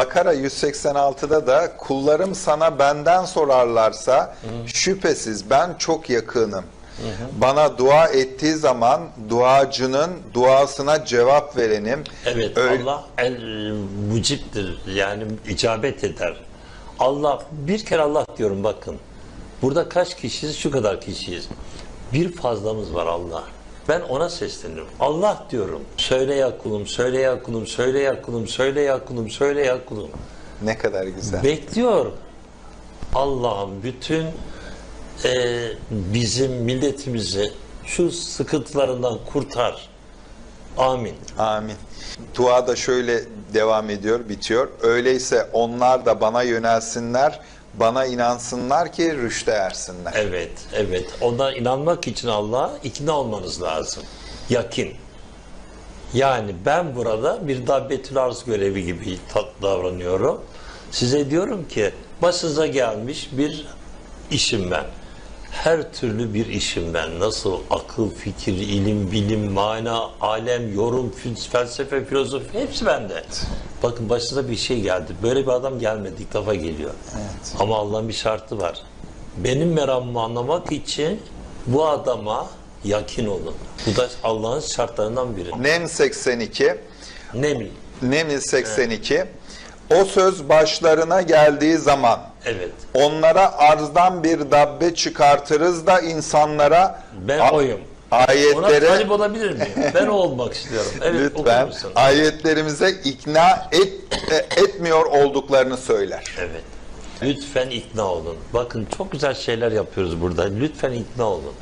Bakara 186'da da kullarım sana benden sorarlarsa şüphesiz ben çok yakınım. Bana dua ettiği zaman duacının duasına cevap verenim. Evet Öyle- Allah el muciptir yani icabet eder. Allah bir kere Allah diyorum bakın. Burada kaç kişiyiz? Şu kadar kişiyiz. Bir fazlamız var Allah. Ben ona sesleniyorum. Allah diyorum. Söyle ya kulum, söyle ya kulum, söyle ya kulum, söyle ya kulum, söyle ya kulum. Ne kadar güzel. Bekliyor. Allah'ım bütün e, bizim milletimizi şu sıkıntılarından kurtar. Amin. Amin. Dua da şöyle devam ediyor, bitiyor. Öyleyse onlar da bana yönelsinler, bana inansınlar ki rüşte ersinler. Evet, evet. Ona inanmak için Allah'a ikna olmanız lazım. Yakin. Yani ben burada bir dabbetül arz görevi gibi davranıyorum. Size diyorum ki başınıza gelmiş bir işim ben. Her türlü bir işim ben. Nasıl akıl, fikir, ilim, bilim, mana, alem, yorum, felsefe, filozofi hepsi bende. Bakın başınıza bir şey geldi. Böyle bir adam gelmedi. ilk defa geliyor. Ama Allah'ın bir şartı var. Benim meramımı anlamak için bu adama yakin olun. Bu da Allah'ın şartlarından biri. Nem 82, Neml. Neml 82. O söz başlarına geldiği zaman Evet. onlara arzdan bir dabbe çıkartırız da insanlara Ben oyum. Ona ayetlere talip olabilir miyim? Ben olmak istiyorum. Evet, lütfen ayetlerimize ikna et, e, etmiyor olduklarını söyler. Evet. Lütfen ikna olun. Bakın çok güzel şeyler yapıyoruz burada. Lütfen ikna olun.